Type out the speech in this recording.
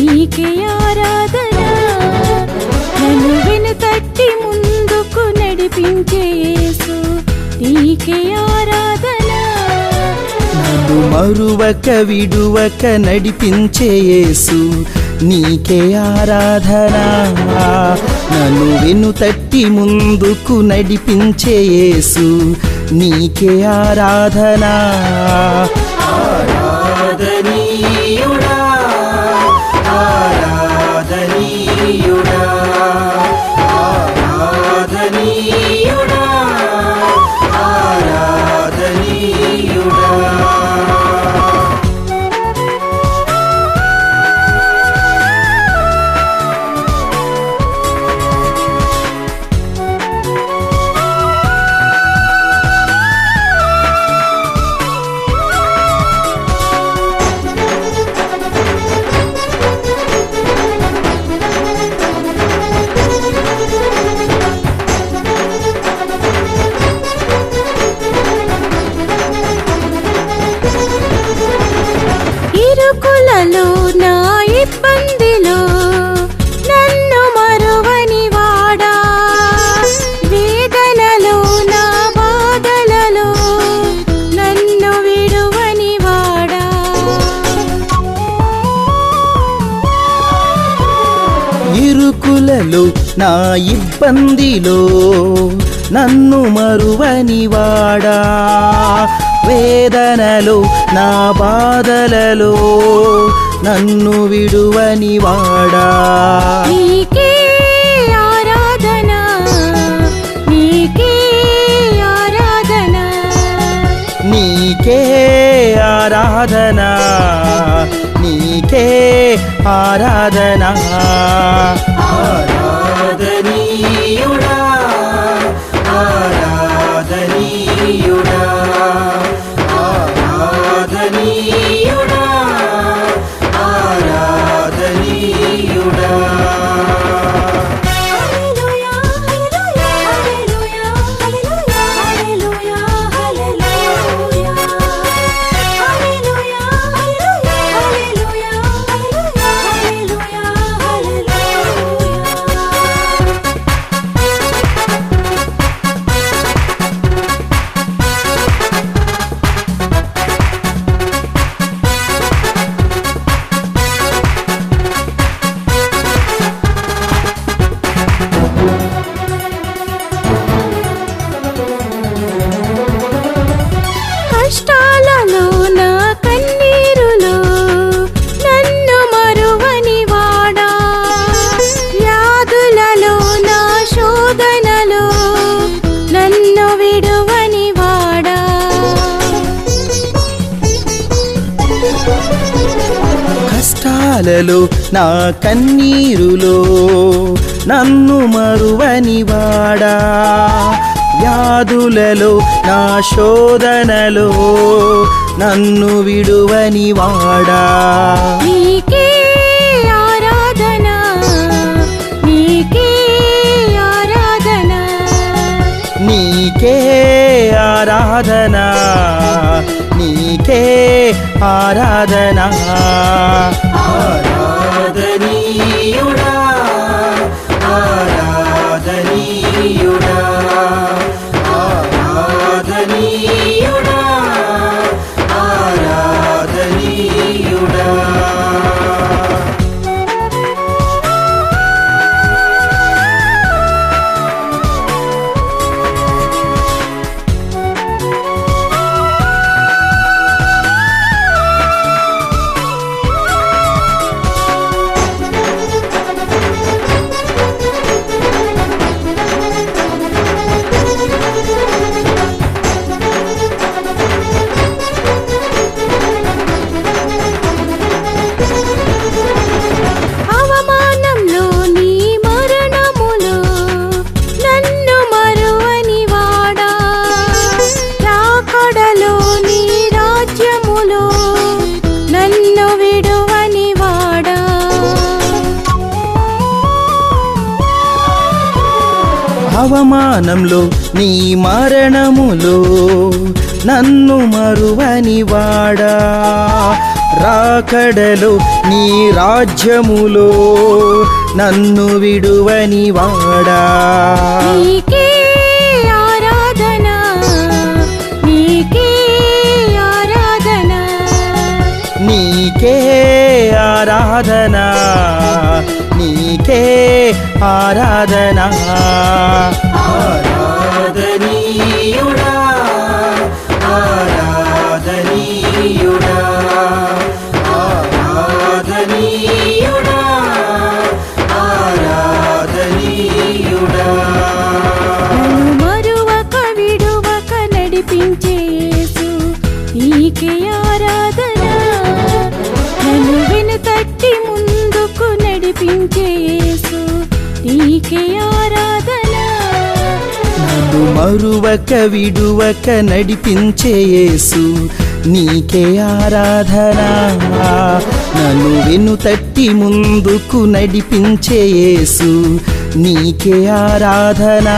నీకే ఆరాధన? నన్ను వెనుకట్టి ముందుకు నడిపించేసు యేసు నీకే ఆరాధన? నన్ను మరువక విడువక నడిపించేయేసు నీకే ఆరాధన? నన్ను వెను తట్టి ముందుకు నడిపించే నీకే ఆరాధనా? ఇరుకులలో నా ఇబ్బందిలో నన్ను మరువని వాడా? వేదనలో నా బాధలలో నన్ను విడువని వాడా? నీకే ఆరాధన నీకే ఆరాధన. నీకే ఆరాధన నీకే ஆராதனா. కష్టాలలో నా కన్నీరులో. నన్ను మరువని వాడా? వ్యాధులలో నా శోధనలో. నన్ను విడువని వాడా? నీకే ఆరాధన నీకే ఆరాధన. నీకే ఆరాధన నీకే ఆరాధన. అవమానంలో నీ మరణములో నన్ను మరువని వాడా? రాకడలో నీ రాజ్యములో నన్ను విడువని వాడా? నీకే ఆరాధనా ఆరాధన మరువక విడువక నడిపించే యేసు. నీకే ఆరాధన. నన్ను వెను తట్టి ముందుకు నడిపించే యేసు. నీకే ఆరాధనా.